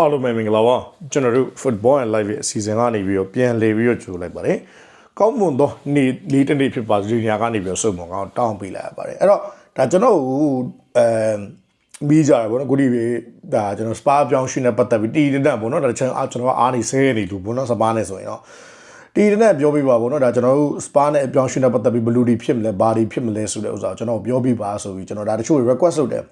အားလုံးပဲမင်္ဂလာပါကျွန်တော်တို့ Football and Live ရဲ့အစီအစဉ်ကနေပြီးတော့ပြန်လေပြီးတော့ကြိုလိုက်ပါတယ်ကောင်းမွန်သောနေ့လေးတစ်နေ့ဖြစ်ပါစေညာကနေပြီးတော့စုံမကောင်းတောင်းပေးလိုက်ရပါတယ်အဲ့တော့ဒါကျွန်တော်အဲမိကြရပါတော့ကိုဒီဒါကျွန်တော်စပါပြောင်းရှင်နဲ့ပတ်သက်ပြီးတီတင်တဲ့ပေါ့နော်ဒါကျွန်တော်ကျွန်တော်အားနေဆဲနေလို့ပေါ့နော်စပါနဲ့ဆိုရင်တော့တီတင်တဲ့ပြောပြပါပေါ့နော်ဒါကျွန်တော်တို့စပါနဲ့အပြောင်းရှင်နဲ့ပတ်သက်ပြီးဘယ်လိုတွေဖြစ်မလဲဘာတွေဖြစ်မလဲဆိုတဲ့ဥစ္စာကိုကျွန်တော်ပြောပြပါဆိုပြီးကျွန်တော်ဒါတချို့ request လုပ်တယ်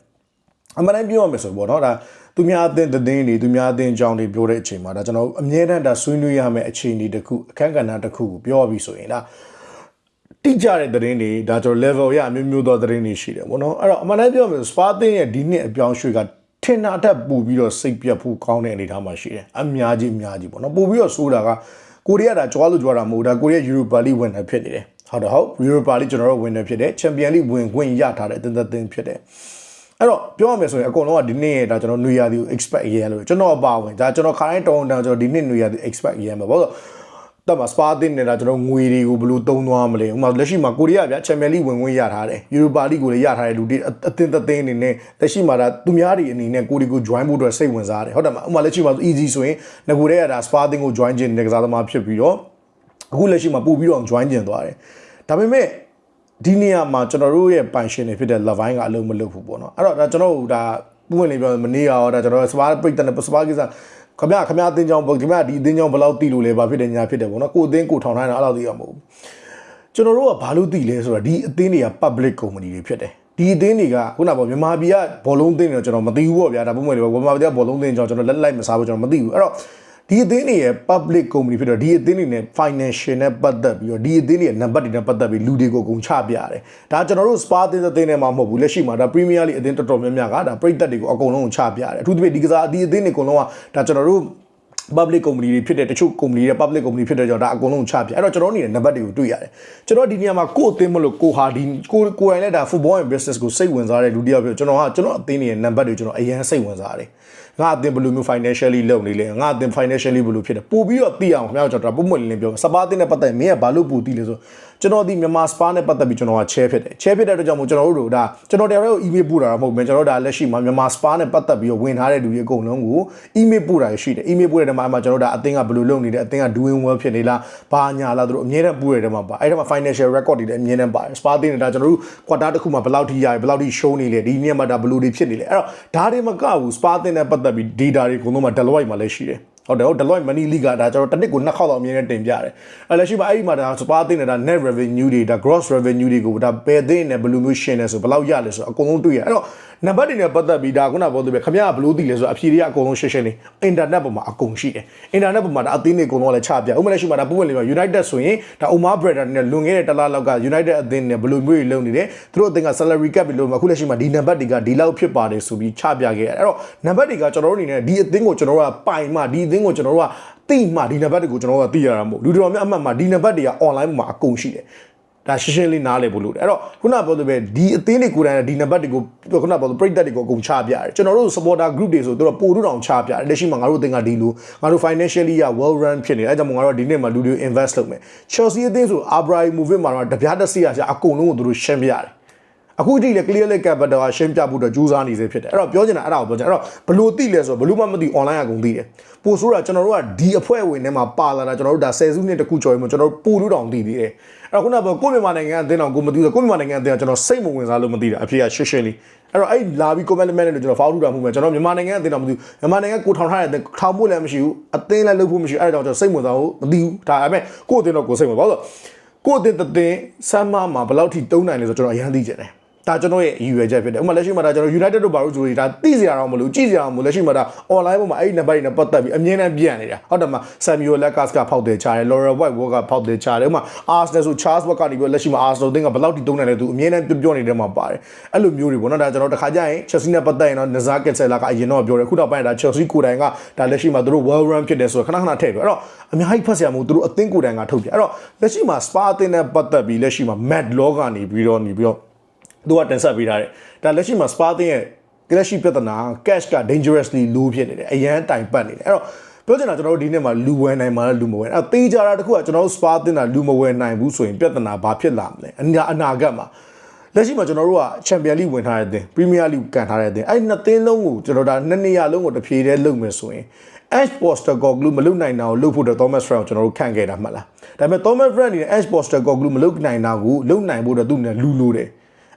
အမှန်တမ်းပြောရမယ်ဆိုပေါ့နော်ဒါသူများအသင်းသတင်းတွေသူများအသင်းအကြောင်းတွေပြောတဲ့အချိန်မှာဒါကျွန်တော်အမြဲတမ်းဒါဆွေးနွေးရမယ့်အခြေအနေတစ်ခုအခန်းကဏ္ဍတစ်ခုကိုပြောပြီးဆိုရင်ဒါတိကျတဲ့သတင်းတွေဒါကျွန်တော် level ရအမျိုးမျိုးသောသတင်းတွေရှိတယ်ပေါ့နော်အဲ့တော့အမှန်တမ်းပြောရမယ်ဆိုစပါသင်းရဲ့ဒီနှစ်အပြောင်းရွှေ့ကထင်တာတက်ပူပြီးတော့စိတ်ပြတ်ဖို့ကောင်းတဲ့အနေအထားမှာရှိတယ်အများကြီးအများကြီးပေါ့နော်ပို့ပြီးတော့ဆိုတာကကိုရီးယားဒါကြွားလို့ကြွားတာမဟုတ်ဒါကိုရီးယား Europa League winner ဖြစ်နေတယ်ဟုတ်တယ်ဟုတ် Europa League ကျွန်တော်တို့ winner ဖြစ်တယ် Champion League ဝင်ခွင့်ရထားတဲ့အသင်းသင်းဖြစ်တယ် အဲ့တော့ပြောရမယ်ဆိုရင်အကုန်လုံးကဒီနေ့ဒါကျွန်တော်နွေရာသီကို expect ရရလို့ကျွန်တော်အပါဝင်ဒါကျွန်တော်ခါတိုင်းတောင်းတန်ကျွန်တော်ဒီနေ့နွေရာသီ expect ရရမှာပေါ့ဆိုတော့မှာစပါတင်နေတာကျွန်တော်ငွေတွေကိုဘယ်လိုသုံးသွားမလဲဥပမာလက်ရှိမှာကိုရီးယားဗျာချန်ပီယံလိဝင်ဝင်ရထားတယ်ယူရိုပါလိကိုလည်းရထားတယ်လူတွေအသင်းသင်းအနေနဲ့လက်ရှိမှာဒါသူများတွေအနေနဲ့ကိုရီကို join ဖို့အတွက်စိတ်ဝင်စားတယ်ဟုတ်တယ်မဥပမာလက်ရှိမှာ easy ဆိုရင်ငကိုတွေကဒါစပါတင်ကို join ခြင်းတဲ့ကစားသမားဖြစ်ပြီးတော့အခုလက်ရှိမှာပို့ပြီးတော့ join ခြင်းသွားတယ်ဒါပေမဲ့ ဒီနေရာမှာကျွန်တော်တို့ရဲ့ပိုင်ရှင်တွေဖြစ်တဲ့ Lavine ကအလုံးမလုပ်ဘူးပေါ့နော်အဲ့တော့ဒါကျွန်တော်တို့ဒါပုံဝင်လေးပြောမနေရတော့ဒါကျွန်တော်စပါပြိတ်တဲ့စပါကိစ္စခမခမအတင်းကြောင်းဒီမှာဒီအတင်းကြောင်းဘယ်လောက်တီးလို့လဲဘာဖြစ်တယ်ညာဖြစ်တယ်ပေါ့နော်ကိုအတင်းကိုထောင်ထားတာအဲ့လောက်သိရမှာမဟုတ်ဘူးကျွန်တော်တို့ကဘာလို့သိလဲဆိုတော့ဒီအသင်းတွေက public company တွေဖြစ်တယ်ဒီအသင်းတွေကခုနကပေါ့မြန်မာပြည်ကဘောလုံးသင်းတွေကျွန်တော်မသိဘူးပေါ့ဗျာဒါပုံမှန်လေးပေါ့မြန်မာပြည်ကဘောလုံးသင်းကျွန်တော်လက်လိုက်မစားဘူးကျွန်တော်မသိဘူးအဲ့တော့ ဒီအသင်းတွေရဲ့ public company ဖြစ်တော့ဒီအသင်းတွေနဲ့ financial နဲ့ပတ်သက်ပြီးတော့ဒီအသင်းတွေရဲ့ number တွေနဲ့ပတ်သက်ပြီးလူတွေကိုအကုန်ချပြရတယ်ဒါကျွန်တော်တို့ spa အသင်းအသင်းနဲ့မှမဟုတ်ဘူးလက်ရှိမှာဒါ premier league အသင်းတော်တော်များများကဒါပြည်သက်တွေကိုအကုန်လုံးကိုချပြရတယ်အထူးသဖြင့်ဒီကစားဒီအသင်းတွေအကုန်လုံးကဒါကျွန်တော်တို့ public company တွေဖြစ်တဲ့တချို့ company တွေ public company ဖြစ်တဲ့ကြောင့်ဒါအကုန်လုံးချပြအဲ့တော့ကျွန်တော်အနေနဲ့နံပါတ်တွေကိုတွေ့ရတယ်ကျွန်တော်ဒီနေရာမှာကိုယ်အသင်းမလို့ကိုဟာဒီကိုကိုယ်တိုင်လည်းဒါ football and business ကိုစိတ်ဝင်စားတဲ့လူတစ်ယောက်ပြောကျွန်တော်ကကျွန်တော်အသင်းတွေရဲ့နံပါတ်တွေကျွန်တော်အရင်စိတ်ဝင်စားတယ် ငါအသင်းဘယ်လိုမျိုး financially လုပ်နေလဲငါအသင်း financially ဘယ်လိုဖြစ်တယ်ပို့ပြီးတော့သိအောင်ခင်ဗျားတို့ကျွန်တော်ပုံမှန်လင်းလင်းပြောစပါးအသင်းနဲ့ပတ်သက်ရင်မင်းကဘာလို့ပို့သိလဲဆို ကျွန်တော်ဒီမြန်မာစပါးနဲ့ပတ်သက်ပြီးကျွန်တော်က share ဖြစ်တယ် share ဖြစ်တဲ့အတွက်ကြောင့်မို့ကျွန်တော်တို့ဒါကျွန်တော်တရားကို email ပို့တာတော့မဟုတ်ဘူးကျွန်တော်ဒါလက်ရှိမှာမြန်မာစပါးနဲ့ပတ်သက်ပြီးတော့ဝင်ထားတဲ့လူတွေအကုန်လုံးကို email ပို့တာရှိတယ် email ပို့တဲ့နေရာမှာအမှကျွန်တော်ဒါအသင်းကဘယ်လိုလုပ်နေတယ်အသင်းက doing well ဖြစ်နေလားဘာညာလားတို့အမြဲတမ်းပို့ရတဲ့မှာပါအဲ့ဒါမှာ financial record တွေလည်းအမြဲတမ်းပါတယ် spa တင်နေတာကျွန်တော်တို့ quarter တစ်ခုမှာဘယ်လောက်ထိရတယ်ဘယ်လောက်ထိ show နေလဲဒီနေ့မှာဒါဘယ်လိုတွေဖြစ်နေလဲအဲ့တော့ဒါတွေမကဘူး spa တင်တဲ့ပတ်သက်ပြီး data တွေအကုန်လုံးမှာ Deloitte မှာလည်းရှိတယ် ဟုတ်တယ်ဟုတ် Deloitte Money League ကဒါကျွန်တော်တစ်နှစ်ကိုနှစ်ခေါက်တော့အမြဲတမ်းတင်ပြတယ်အဲလက်ရှိမှာအဲ့ဒီမှာဒါစပါးသိနေတာ net revenue တွေဒါ gross revenue တွေကိုဒါပယ်သိနေဘယ်လိုမျိုးရှင်းလဲဆိုဘယ်လောက်ရလဲဆိုအကုန်လုံးတွေ့ရအဲ့တော့ နံပါတ်တွေနဲ့ပတ်သက်ပြီးဒါခုနပြောသူပဲခမရဘလို့သိလဲဆိုအဖြေတွေကအကုန်လုံးရှင်းရှင်းလေးအင်တာနက်ပေါ်မှာအကုန်ရှိတယ်အင်တာနက်ပေါ်မှာဒါအသင်းတွေအကုန်လုံးလည်းချပြဥပမာလက်ရှိမှာဒါပုံမှန်လေးမှာ United ဆိုရင်ဒါ Omar Brother နဲ့လွန်ခဲ့တဲ့တလားလောက်က United အသင်းနဲ့ဘယ်လိုမျိုးတွေလုပ်နေတယ်သူတို့အသင်းက salary cap တွေလို့အခုလက်ရှိမှာဒီနံပါတ်တွေကဒီလောက်ဖြစ်ပါတယ်ဆိုပြီးချပြခဲ့ရတယ်အဲ့တော့နံပါတ်တွေကကျွန်တော်တို့အနေနဲ့ဒီအသင်းကိုကျွန်တော်တို့ကပိုင်မှဒီအသင်းကိုကျွန်တော်တို့ကသိမှဒီနံပါတ်တွေကိုကျွန်တော်တို့ကသိရတာမဟုတ်လူတော်များအမှတ်မှာဒီနံပါတ်တွေက online မှာအကုန်ရှိတယ် ဒါရှင်းရှင်းလေးနားလည်ဖို့လို့အဲ့တော့ခုနပြောသလိုပဲဒီအသင်းတွေကိုယ်တိုင်ဒီနံပါတ်တွေကိုခုနပြောသလိုပြိသက်တွေကိုအကုန်ချပြရတယ်ကျွန်တော်တို့ supporter group တွေဆိုတော့ပို့တို့တောင်ချပြတယ်လက်ရှိမှာငါတို့အသင်းကဒီလိုငါတို့ financially ရ well run ဖြစ်နေတယ်အဲ့ကြောင့်ငါတို့ဒီနေ့မှာလူတွေ invest လုပ်မယ် Chelsea အသင်းဆို Abramovich မှာတော့တပြားတစ်စီရအကုန်လုံးကိုသူတို့ရှင်းပြရတယ် အခုထိလေ clear လေး capital ကရှင်းပြဖို့တော့ကြိုးစားနေစေဖြစ်တယ်အဲ့တော့ပြောချင်တာအဲ့ဒါကိုပြောချင်အဲ့တော့ဘလို့သိလဲဆိုတော့ဘလို့မှမသိ online အကုန်သိတယ်ပို့ဆိုးတာကျွန်တော်တို့ကဒီအဖွဲ့ဝင်ထဲမှာပါလာတာကျွန်တော်တို့ဒါ10စုနှစ်တခုကျော်ရင်ကျွန်တော်တို့ပို့လို့တောင်သိသေးတယ်အဲ့တော့ခုနကပြောကိုမြန်မာနိုင်ငံအသင်းတော်ကိုမသိဘူးကိုမြန်မာနိုင်ငံအသင်းကကျွန်တော်စိတ်မဝင်စားလို့မသိတာအဖေကရှင်းရှင်းလေးအဲ့တော့အဲ့လာပြီး comment မဲ့လို့ကျွန်တော် follow တာမှုမယ်ကျွန်တော်မြန်မာနိုင်ငံအသင်းတော်မသိဘူးမြန်မာနိုင်ငံကိုထောင်ထားတဲ့ထောင်ဖို့လည်းမရှိဘူးအသင်းလည်းလုပ်ဖို့မရှိဘူးအဲ့ဒါကြောင့်ကျွန်တော်စိတ်ဝင်စားဖို့မသိဘူးဒါအဲ့မဲ့ကိုအသင်းတော်ကိုစိတ်ဝင်ပါဆိုကိုအသင်းတသင်းဆမ်းမမှာဘယ်လောက်ထိတုံးနိုင်လဲဆိုကျွန်တော်အရင်သိကြတယ် ဒါကျွန်တော်ရဲ့ရည်ရွယ်ချက်ဖြစ်တယ်ဥပမာလက်ရှိမှာဒါကျွန်တော် United တို့ဘာလို့ဆိုရင်ဒါသိစရာတော့မလို့ကြည့်စရာတော့မလို့လက်ရှိမှာဒါ online ပေါ်မှာအဲ့ဒီနံပါတ်တွေနဲ့ပတ်သက်ပြီးအမြင်နဲ့ပြန်နေတာဟုတ်တယ်မှာ Samuel Lucas ကဖောက်တယ်ချတယ် Laurel White Walker ဖောက်တယ်ချတယ်ဥပမာ Arsenal ဆို Charles Watt ကနေပြီးလက်ရှိမှာ Arsenal တင်းကဘယ်လောက်ထိတုံးနိုင်လဲသူအမြင်နဲ့ပြောပြောနေတဲ့မှာပါတယ်အဲ့လိုမျိုးတွေပေါ့နော်ဒါကျွန်တော်တခါကြရင် Chelsea နဲ့ပတ်သက်ရင်တော့ Nazar Katsela ကအရင်တော့ပြောတယ်ခုတော့ပိုင်းဒါ Chelsea ကိုယ်တိုင်ကဒါလက်ရှိမှာသူတို့ well run ဖြစ်တယ်ဆိုတော့ခဏခဏထည့်ပြအဲ့တော့အများကြီးဖတ်စရာမဟုတ်သူတို့အသင်းကိုယ်တိုင်ကထုတ်ပြအဲ့တော့လက်ရှိမှာ Spa အသင်းနဲ့ပတ်သက်ပြီးလက်ရှိမှာ Mad Law ကနေပြီးတော့နေပြီးတော့ သူကတင်ဆက်ပေးထားတယ်ဒါလက်ရှိမှာ spa တင်ရဲ့ crash ပြဿနာ cash က dangerously low ဖြစ်နေတယ်အရန်တိုင်ပတ်နေတယ်အဲ့တော့ပြောချင်တာကျွန်တော်တို့ဒီနေ့မှာလူဝယ်နိုင်မှာလူမဝယ်အဲ့တော့တေးကြတာတခုကကျွန်တော်တို့ spa တင်တာလူမဝယ်နိုင်ဘူးဆိုရင်ပြဿနာဘာဖြစ်လာမလဲအနာအနာဂတ်မှာလက်ရှိမှာကျွန်တော်တို့ကချန်ပီယံလိဝင်ထားတဲ့အသင်းပရီးမီးယားလိကန်ထားတဲ့အသင်းအဲ့နှစ်သင်းလုံးကိုကျွန်တော်ဒါနှစ်နေရာလုံးကိုတစ်ဖြေတည်းလုပ်မယ်ဆိုရင် Ash Postecoglou မလုပ်နိုင်တာကိုလုပ်ဖို့တော့ Thomas Frank ကိုကျွန်တော်တို့ခန့်ခဲ့တာမှတ်လားဒါပေမဲ့ Thomas Frank အနေနဲ့ Ash Postecoglou မလုပ်နိုင်တာကိုလုပ်နိုင်ဖို့တော့သူ့နဲ့လူလိုတယ်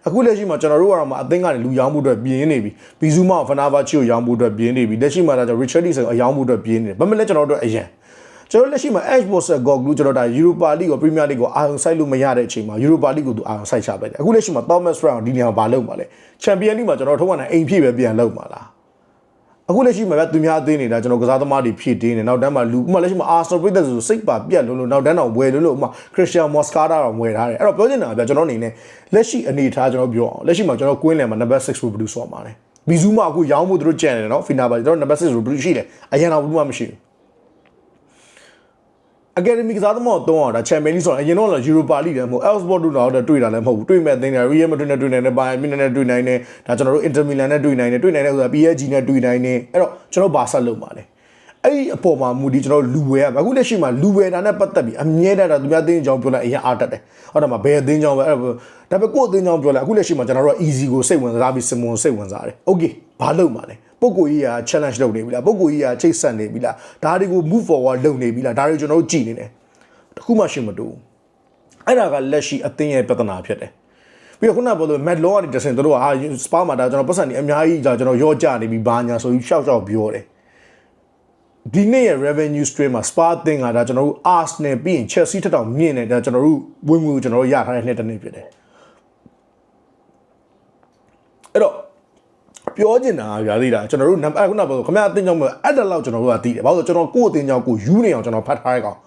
အခုလက်ရှိမှာကျွန်တော်တို့ကတော့မှအသင်းကနေလူရောင်းမှုအတွက်ပြင်းနေပြီဘီဇူမာဖနာဗာချီကိုရောင်းမှုအတွက်ပြင်းနေပြီလက်ရှိမှာတော့ Richardson ကိုအရောင်းမှုအတွက်ပြင်းနေတယ်ဘာမှလည်းကျွန်တော်တို့အရင်ကျွန်တော်လက်ရှိမှာ Ash Postecoglou ကျွန်တော်ဒါ Europa League ကို Premier League ကိုအာရုံစိုက်လို့မရတဲ့အချိန်မှာ Europa League ကိုသူအာရုံစိုက်ချပလိုက်တယ်အခုလက်ရှိမှာ Thomas Frank ကိုဒီနေရာမှာမလုပ်ပါလဲ Champion League မှာကျွန်တော်ထုံးကနေအိမ်ဖြည့်ပဲပြန်လုပ်ပါလား အခုလက်ရှိမှာဗျသူများအသေးနေတာကျွန်တော်ကစားသမားတွေဖြည့်တင်းနေနောက်တန်းမှာလူဥမာလက်ရှိမှာ Arsenal ပြည်သက်ဆိုစိတ်ပါပြက်လို့လို့နောက်တန်းတော့ဝယ်လို့လို့ဥမာ Christian Moscada တော့ဝယ်ထားတယ်အဲ့တော့ပြောချင်တာကဗျကျွန်တော်အနေနဲ့လက်ရှိအနေထားကျွန်တော်ပြောအောင်လက်ရှိမှာကျွန်တော်ကွင်းလယ်မှာ number 6ကိုဘယ်လိုဆော့မှာလဲဘီဇူးမအခုရောင်းဖို့သူတို့ကြံနေတယ်နော်ဖီနာပါကျွန်တော် number 6ကိုဘယ်လိုရှိလဲအရင်တော့ဘူးမှမရှိဘူး academy ကစားသမားတော့တာ champion league ဆိုတော့အရင်တော့ Europa league လည်းမဟုတ် Elfsborg တို့တော့တွေ့တာလည်းမဟုတ်ဘူးတွေ့မဲ့အသင်းတွေ Real Madrid နဲ့တွေ့နိုင်တယ် Bayern Munich နဲ့တွေ့နိုင်တယ်ဒါကျွန်တော်တို့ Inter Milan နဲ့တွေ့နိုင်တယ်တွေ့နိုင်တယ်ဆိုတာ PSG နဲ့တွေ့နိုင်တယ်အဲ့တော့ကျွန်တော်ဘာဆက်လုပ်ပါလဲအဲ့ဒီအပေါ်မှာမူဒီကျွန်တော်လူဝဲရအခုလက်ရှိမှာလူဝဲတာနဲ့ပတ်သက်ပြီးအမြဲတမ်းသူများအသင်းကြောင်းပြောလိုက်အရင်အားတက်တယ်ဟုတ်တယ်မဘယ်အသင်းကြောင်းပဲအဲ့ဒါပေမဲ့ကိုယ့်အသင်းကြောင်းပြောလိုက်အခုလက်ရှိမှာကျွန်တော်တို့က easy ကိုစိတ်ဝင်စားပြီး simon စိတ်ဝင်စားတယ် okay ဘာလုပ်မှာလဲ ပုဂ္ဂိုလ်ကြီးက challenge လုပ်နေပြီလားပုဂ္ဂိုလ်ကြီးကချိတ်ဆက်နေပြီလားဒါတွေကို move forward လုပ်နေပြီလားဒါတွေကျွန်တော်တို့ကြည်နေတယ်တခုမှရှိမတူအဲ့ဒါကလက်ရှိအသင်းရဲ့ပြဿနာဖြစ်တယ်ပြီးတော့ခုနကပြောလို့မက်လောကနေတဆင်တို့ကဟာစပါမှာဒါကျွန်တော်ပတ်စံနေအများကြီးကြာကျွန်တော်ရော့ကြနေပြီဘာညာဆိုပြီးရှောက်ရှောက်ပြောတယ်ဒီနေ့ရဲ့ revenue stream မှာ Spa အသင်းကဒါကျွန်တော်တို့ Arsenal ပြီးရင် Chelsea ထက်တောင်မြင့်တယ်ဒါကျွန်တော်တို့ဝင်ငွေကိုကျွန်တော်တို့ရထားတဲ့နှစ်တစ်နှစ်ဖြစ်တယ်အဲ့တော့ ပြောချင်တာကဗျာသေးတာကျွန်တော်တို့နံပါတ်ခုနကပြောခမရအတင်းကြောင့်အဲ့ဒါလောက်ကျွန်တော်တို့ကသိတယ်ဘာလို့လဲကျွန်တော်ကိုယ့်အတင်းကြောင့်ကိုယူနေအောင်ကျွန်တော်ဖတ်ထားရကောင်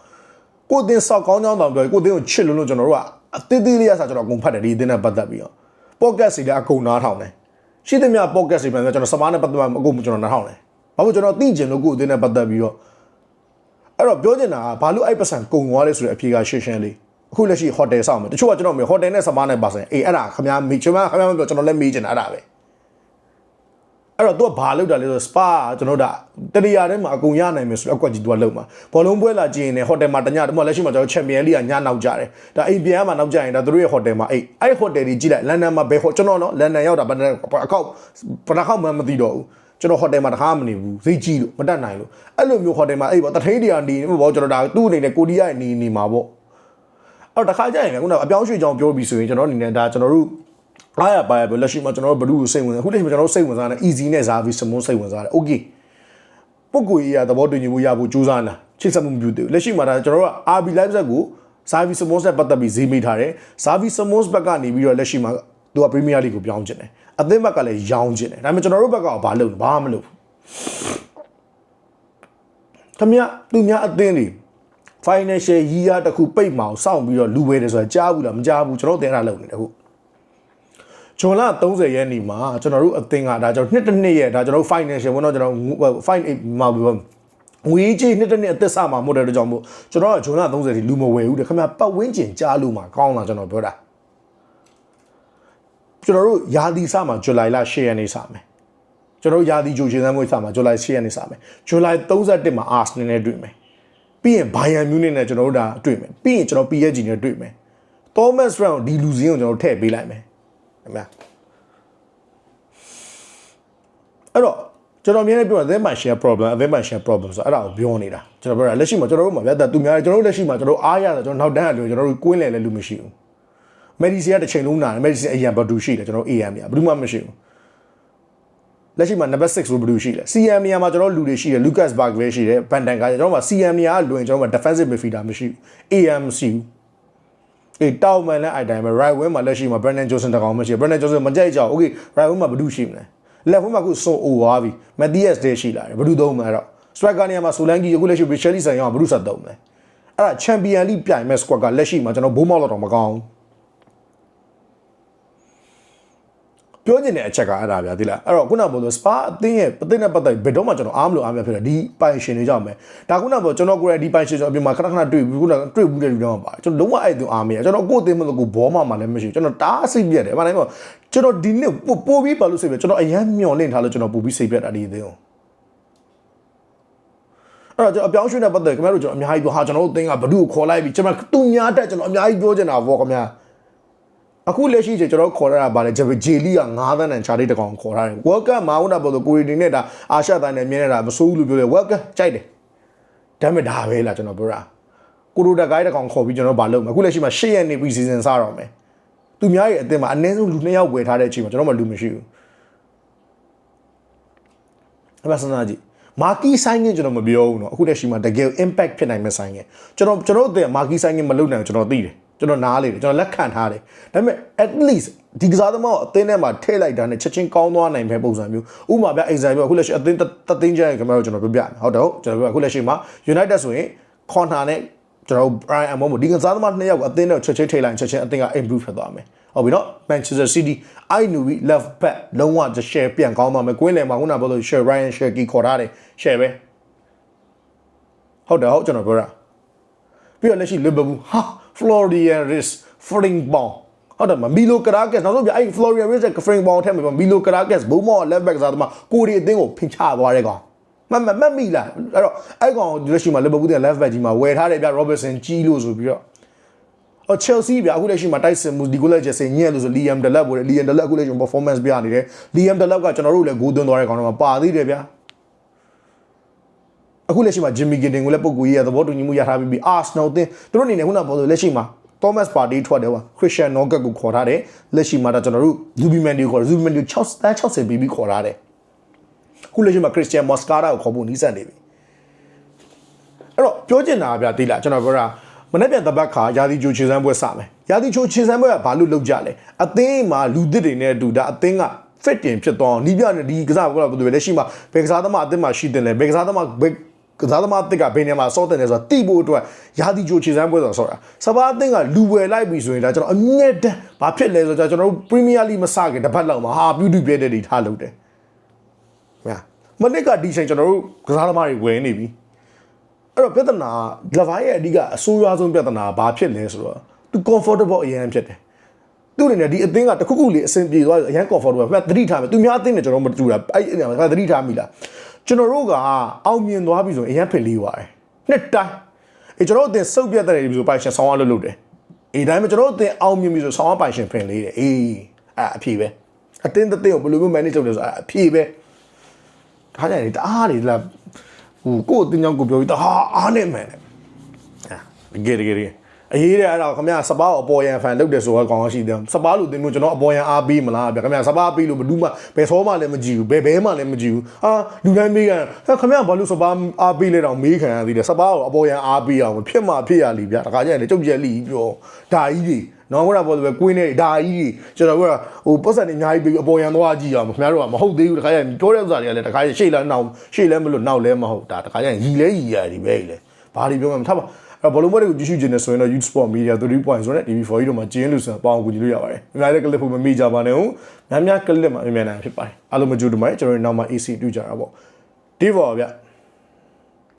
ကိုယ့်အတင်းစောက်ကောင်းကြောင်းတောင်ပြောကိုယ့်အတင်းကိုချစ်လို့လို့ကျွန်တော်တို့ကအသေးသေးလေးရစားကျွန်တော်အကုန်ဖတ်တယ်ဒီအတင်းနဲ့ပတ်သက်ပြီးတော့ podcast တွေလည်းအကုန်နားထောင်တယ်ရှိသမျှ podcast တွေပြန်ကျွန်တော်စမားနဲ့ပတ်သက်မှအကုန်ကျွန်တော်နားထောင်တယ်ဘာလို့ကျွန်တော်သိကျင်လို့ကိုယ့်အတင်းနဲ့ပတ်သက်ပြီးတော့အဲ့တော့ပြောချင်တာကဘာလို့အဲ့ပတ်စံကုံသွားလဲဆိုတဲ့အဖြေကရှင်းရှင်းလေးအခုလက်ရှိဟိုတယ်စောင့်မယ်တချို့ကကျွန်တော်မေဟိုတယ်နဲ့စမားနဲ့ပါစံအေးအဲ့ဒါခမများမေကျွန်မခမများမပြောကျွန်တော်လည်းမေးချင်တာအဲ့ဒါပဲ အဲ့တော့ तू ကဘာလုပ်တာလဲဆို spa ကျွန်တော်တို့တရီယာထဲမှာအကုန်ရနိုင်မယ်ဆိုတော့အကွက်ကြီး तू ကလုပ်မှာဘောလုံးပွဲလာကြည့်ရင်လည်းဟိုတယ်မှာတညတမလက်ရှိမှာကျွန်တော်ချန်ပီယံလိကညနောက်ကြတယ်ဒါအိမ်ပြန်မှာနောက်ကြရင်ဒါသူတို့ရဲ့ဟိုတယ်မှာအဲ့အဲ့ဟိုတယ်ကြီးကြည့်လိုက်လန်ဒန်မှာဘယ်ဟိုကျွန်တော်နော်လန်ဒန်ရောက်တာဘယ်အကောက်ဘယ်နှခေါက်မှမသိတော့ဘူးကျွန်တော်ဟိုတယ်မှာတခါမနေဘူးဈေးကြီးလို့မတတ်နိုင်လို့အဲ့လိုမျိုးဟိုတယ်မှာအဲ့ပေါ့တထိန်တရားနေမှာပေါ့ကျွန်တော်ဒါသူ့အနေနဲ့ကိုရီးယားနေနေမှာပေါ့အဲ့တော့တခါကြရင်လည်းခုနကအပြောင်းရွှေ့ကြောင်ပြောပြီးဆိုရင်ကျွန်တော်အနေနဲ့ဒါကျွန်တော်တို့ အားရပါရပဲလက်ရှိမှာကျွန်တော်တို့ဘလူးကိုစိတ်ဝင်စားအခုလက်ရှိမှာကျွန်တော်တို့စိတ်ဝင်စားနေ easy နဲ့ဇာဗီစမွန်စိတ်ဝင်စားတယ် okay ပုဂ္ဂိုလ်ကြီးကသဘောတူညီမှုရဖို့ကြိုးစားနေတာချိတ်ဆက်မှုမပြုသေးဘူးလက်ရှိမှာဒါကျွန်တော်တို့က RB live set ကိုဇာဗီစမွန်နဲ့ပတ်သက်ပြီးဈေးမိထားတယ်ဇာဗီစမွန်ဘက်ကနေပြီးတော့လက်ရှိမှာသူကပရီးမီးယားလိကိုပြောင်းချင်တယ်အသင်းဘက်ကလည်းရောင်းချင်တယ်ဒါပေမဲ့ကျွန်တော်တို့ဘက်ကဘာလုပ်လဲဘာမှမလုပ်ဘူးတမရသူများအသင်းတွေ financial year တခုပိတ်မအောင်စောင့်ပြီးတော့လူဝဲတယ်ဆိုတာကြားဘူးလားမကြားဘူးကျွန်တော်တင်တာလုပ်နေတယ်ဟုတ် ဂျွန်လ30ရက်နေ့မှာကျွန်တော်တို့အသင်းကဒါကျွန်တော်နှစ်တစ်နှစ်ရဲ့ဒါကျွန်တော် financial ဘောတော့ကျွန်တော် fine မှာငွေကြေးနှစ်တစ်နှစ်အသက်စာမှာမဟုတ်တဲ့ကြောင့်မို့ကျွန်တော်ကဂျွန်လ30ဒီလူမဝယ်ဘူးတဲ့ခင်ဗျပတ်ဝန်းကျင်ကြားလို့မှာကောင်းလားကျွန်တော်ပြောတာကျွန်တော်တို့ယာဒီစမှာဇူလိုင်လ10ရက်နေ့စမယ်ကျွန်တော်တို့ယာဒီဂျိုရှင်စမ်းမွေးစမှာဇူလိုင်10ရက်နေ့စမယ်ဇူလိုင်31မှာအာဆနယ်နဲ့တွေ့မယ်ပြီးရင်ဘိုင်ယန်မြူးနစ်နဲ့ကျွန်တော်တို့ဒါတွေ့မယ်ပြီးရင်ကျွန်တော် PSG နဲ့တွေ့မယ်သောမတ်စ်ရောင်ဒီလူစင်းကိုကျွန်တော်ထည့်ပေးလိုက်မယ် ဟုတ်မလားအဲ့တော့ကျွန်တော်အမြဲတမ်းပြောတာ them my share problem them my share problem ဆိုအဲ့ဒါကိုပြောနေတာကျွန်တော်ပြောတာလက်ရှိမှာကျွန်တော်တို့မှာဗျာသူများကျွန်တော်တို့လက်ရှိမှာကျွန်တော်အားရတာကျွန်တော်နောက်တန်းအတူကျွန်တော်တို့ကွင်းလဲလဲလူမရှိဘူးမက်ဒီစီကတစ်ချိန်လုံးနာတယ်မက်ဒီစီအရင်ဘဒူရှိတယ်ကျွန်တော် AM မြာဘယ်သူမှမရှိဘူးလက်ရှိမှာ number 6ဆိုဘယ်သူရှိလဲ CM မြာမှာကျွန်တော်လူတွေရှိတယ် Lucas Barkley ရှိတယ် Van Dijk ကကျွန်တော်မှာ CM မြာကလွင်ကျွန်တော်မှာ defensive midfielder မရှိဘူး AM မရှိဘူး အေးတောက်မှန်လည်းအဲ့တိုင်းပဲ right wing မှာလက်ရှိမှာ Brendan Johnson တကောင်မရှိ Brendan Johnson မကြိုက်ကြဘူး okay right wing မှာဘယ်သူရှိမလဲ left wing မှာခုဆိုအိုသွားပြီ Matthias Day ရှိလာတယ်ဘယ်သူသုံးမလဲတော့ striker နေရာမှာ Solanke အခုလက်ရှိ Richarlison ရောဘယ်သူဆက်သုံးမလဲအဲ့ဒါ Champion League ပြိုင်မဲ့ squad ကလက်ရှိမှာကျွန်တော်ဘိုးမောက်တော့မကောင်းဘူး ပြောချင်တဲ့အချက်ကအဲ့ဒါဗျာသိလားအဲ့တော့ခုနကပြောလို့ spa အသင်းရဲ့အသင်းနဲ့ပတ်သက်ဘယ်တော့မှကျွန်တော်အားမလို့အားမဖြစ်တယ်ဒီပိုင်ရှင်တွေကြောင့်ပဲဒါခုနကပြောကျွန်တော်ကိုယ်တိုင်ဒီပိုင်ရှင်ကျွန်တော်အပြင်မှာခဏခဏတွေ့ဘူးခုနကတွေ့ဘူးတဲ့လူတွေမှာပါကျွန်တော်လုံးဝအဲ့သူအားမရကျွန်တော်ကိုယ်အသင်းမလို့ကိုဘောမှမှလည်းမရှိဘူးကျွန်တော်တားစိတ်ပြတ်တယ်အမှန်တိုင်းပြောကျွန်တော်ဒီနေ့ပို့ပြီးပါလို့စိတ်ပြတ်ကျွန်တော်အရန်မျောလင့်ထားလို့ကျွန်တော်ပို့ပြီးစိတ်ပြတ်တာဒီအသင်းကိုအဲ့တော့ကျွန်တော်အပြောင်းရွှေ့နေပတ်သက်ခင်ဗျားတို့ကျွန်တော်အများကြီးပြောဟာကျွန်တော်တို့အသင်းကဘဒုကိုခေါ်လိုက်ပြီကျွန်တော်သူများတက်ကျွန်တော်အများကြီးပြောချင်တာဗောခင်ဗျာ အခုလက်ရှိကျွန်တော်ခေါ်ရတာဗာလဲဂျေလီက9သန်းတန်ချာလေးတစ်ကောင်ခေါ်ထားတယ် welcome မဟုတ်တာပေါ့ဆိုကိုရီဒီနဲ့ဒါအာရှတိုင်းနဲ့မြင်နေတာမစိုးဘူးလို့ပြောတယ် welcome ကြိုက်တယ်ဒါပေမဲ့ဒါပဲလားကျွန်တော်ပြောတာကိုရိုတာဂိုင်းတစ်ကောင်ခေါ်ပြီးကျွန်တော်ဗာလုပ်မယ်အခုလက်ရှိမှာ10ရက်နေပြီးစီစဉ်စတော့မယ်သူများရဲ့အသင်းမှာအနည်းဆုံးလူ2ယောက်ဝယ်ထားတဲ့အချိန်မှာကျွန်တော်မှလူမရှိဘူးအမဆန္ဒကြီးမာကီဆိုင်ငင်ကျွန်တော်မပြောဘူးเนาะအခုတည်းရှိမှတကယ် impact ဖြစ်နိုင်မဲ့ဆိုင်ငင်ကျွန်တော်ကျွန်တော်အတဲ့မာကီဆိုင်ငင်မလုပ်နိုင်ဘူးကျွန်တော်သိတယ် ကျွန်တော်နားလေတယ်ကျွန်တော်လက်ခံထားတယ်ဒါပေမဲ့ at least ဒီကစားသမားကိုအသင်းထဲမှာထည့်လိုက်တာနဲ့ချက်ချင်းကောင်းသွားနိုင်မဲ့ပုံစံမျိုးဥပမာပြ example အခုလက်ရှိအသင်းတသိန်းကျန်ကင်မရာကျွန်တော်ပြပြမယ်ဟုတ်တယ်ဟုတ်ကျွန်တော်ပြအခုလက်ရှိမှာ United ဆိုရင် corner နဲ့ကျွန်တော် Brian Amon ဒီကစားသမားနှစ်ယောက်အသင်းနဲ့ချက်ချင်းထိလိုက်ချက်ချင်းအသင်းက improve ဖြစ်သွားမယ်ဟုတ်ပြီနော် Manchester City အိုင်နူဝီ left back လုံးဝ share ပြန်ကောင်းသွားမယ်ကွင်းလယ်မှာခုနပြောလို့ share Ryan share ကီခေါ်ထားတယ် share ပဲဟုတ်တယ်ဟုတ်ကျွန်တော်ပြောတာပြီးတော့လက်ရှိ Liverpool ဟာ Florian Riss Frimpong ဟုတ်တယ်မမီလိုကရာကက်နောက်ဆုံးပြအဲ့ Florian Riss က Frimpong ထက်မှာမီလိုကရာကက်ဘုံမော left back စားသမားကိုရီအသင်းကိုဖင်ချသွားတဲ့ကောင်မမမမိလားအဲ့တော့အဲ့ကောင်လက်ရှိမှာ Liverpool တဲ့ left back ကြီးမှာဝယ်ထားတယ်ဗျ Robertson ကြီးလို့ဆိုပြီးတော့အော် Chelsea ဗျအခုလက်ရှိမှာတိုက်စင်မှုဒီကိုလက်ချက်စင်ညက်လို့ဆို Liam Delap ပေါ်တယ် Liam Delap အခုလက်ရှိ performance ပြနေတယ် Liam Delap ကကျွန်တော်တို့လည်းဂိုးသွင်းသွားတဲ့ကောင်တော့မပါသေးတယ်ဗျ အခုလက်ရှိမှာ Jimmy Gidding ကိုလည်းပုံကူကြီးရသဘောတူညီမှုရထားပြီးပြီး Arsenal အသင်းသူတို့အနေနဲ့ခုနကပြောလို့လက်ရှိမှာ Thomas Partey ထွက်တယ်ကွာ Christian Nogget ကိုခေါ်ထားတယ်လက်ရှိမှာတော့ကျွန်တော်တို့ Zubimendi ကိုခေါ်တယ် Zubimendi 60 60ပြီးပြီးခေါ်ထားတယ်အခုလက်ရှိမှာ Christian Moscara ကိုခေါ်ဖို့နီးစပ်နေပြီအဲ့တော့ပြောချင်တာကဗျာဒီလားကျွန်တော်ပြောတာမနေ့ပြန်တပတ်ခါရာသီချိုခြေစမ်းပွဲစမယ်ရာသီချိုခြေစမ်းပွဲကဘာလို့လုပ်ကြလဲအသင်းမှာလူသစ်တွေနဲ့အတူဒါအသင်းက fit တင်ဖြစ်သွားအောင်နီးပြနဲ့ဒီကစားဘောကဘယ်လိုလဲလက်ရှိမှာဘယ်ကစားသမားအသင်းမှာရှိတယ်လဲဘယ်ကစားသမားဘယ် ကစားသမားတစ်ကဘယ်နေရာမှာစောတင်လဲဆိုတာတိဖို့အတွက်ရာသီချိုခြေစမ်းပွဲဆိုတာဆိုတာစပါးအသင်းကလူဝယ်လိုက်ပြီဆိုရင်ဒါကျွန်တော်အမြဲတမ်းဘာဖြစ်လဲဆိုတော့ကျွန်တော်တို့ Premier League မစခင်တစ်ပတ်လောက်မှာဟာ beauty ပြတဲ့တွေထားလုပ်တယ်ညာမနစ်ကဒီချိန်ကျွန်တော်တို့ကစားသမားတွေဝယ်နေပြီအဲ့တော့ပြဿနာလဗိုင်းရဲ့အဓိကအဆိုးရွားဆုံးပြဿနာဘာဖြစ်လဲဆိုတော့သူ comfortable အရင်ဖြစ်တယ်သူ့အနေနဲ့ဒီအသင်းကတခုခုလေးအဆင်ပြေသွားအရင် comfortable ပဲသတိထားမယ်သူများအသင်းနဲ့ကျွန်တော်မတူတာအဲ့အဲ့ဒါသတိထားမိလား ကျွန်တော်တို့ကအောင်မြင်သွားပြီဆိုရင်အရင်ဖင်လေးသွားတယ်နှစ်တိုင်းအေးကျွန်တော်တို့အသင်းစုပ်ပြတ်တဲ့ပြီဆိုပိုင်ရှင်ဆောင်းရလို့လုပ်တယ်အေးဒါပေမဲ့ကျွန်တော်တို့အသင်းအောင်မြင်ပြီဆိုဆောင်းရပိုင်ရှင်ဖင်လေးတယ်အေးအဲ့အဖြေပဲအသင်းတစ်သင်းကိုဘယ်လိုမျိုး manage လုပ်လဲဆိုအဲ့အဖြေပဲဒါကြတယ်တအားတွေလာဟိုကိုယ့်အသင်းကြောင့်ကိုပြောပြီးတဟာအားနဲ့မှန်တယ်အာတကယ်တကယ်တကယ် အရေးတဲ့အဲ့ဒါခင်ဗျာစပါးကိုအပေါ်ရန်ဖန်လုပ်တယ်ဆိုတော့ကောင်းရှိတယ်စပါးလို့တင်မျိုးကျွန်တော်အပေါ်ရန်အားပေးမလားဗျခင်ဗျာစပါးပေးလို့ဘယ်သူမှဘယ်သောမှလည်းမကြည့်ဘူးဘယ်ဘဲမှလည်းမကြည့်ဘူးအာလူတိုင်းမေးကန်ခင်ဗျာဘာလို့စပါးအားပေးလဲတော့မေးခံရသေးတယ်စပါးကိုအပေါ်ရန်အားပေးအောင်ဖြစ်မှဖြစ်ရလीဗျတခါကျရင်လည်းကြုတ်ကြက်လီပြောဒါကြီးတွေနော်ဟုတ်တာပေါ်တယ်ကွင်းနေဒါကြီးတွေကျွန်တော်ကဟိုပတ်စံနေအများကြီးပြီးအပေါ်ရန်သွားကြည့်အောင်ခင်ဗျားတို့ကမဟုတ်သေးဘူးတခါကျရင်ပြောတဲ့ဥစ္စာတွေကလည်းတခါကျရင်ရှေ့လဲနောက်ရှေ့လဲမလို့နောက်လဲမဟုတ်ဒါတခါကျရင်ရီလဲရီရတယ်ပဲလေဘာတွေပြောမှမထားပါ အဲ့ဘောလုံးပွဲတွေကိုကြည့်ရှုခြင်းနဲ့ဆိုရင်တော့ Youth Sport Media 3 point ဆိုတဲ့ TV4 ကြီးတို့မှာကျင်းလို့ဆိုပေါအောင်ကူကြည့်လို့ရပါတယ်။အများကြီးကလစ်ဖို့မမိကြပါနဲ့ဟုတ်။များများကလစ်မှာအမြင်နိုင်ဖြစ်ပါတယ်။အားလုံးမကြိုးတူမှာကျွန်တော်တို့နောက်မှာ AC တူကြတာပေါ့။ဒီပေါ်ဗျ။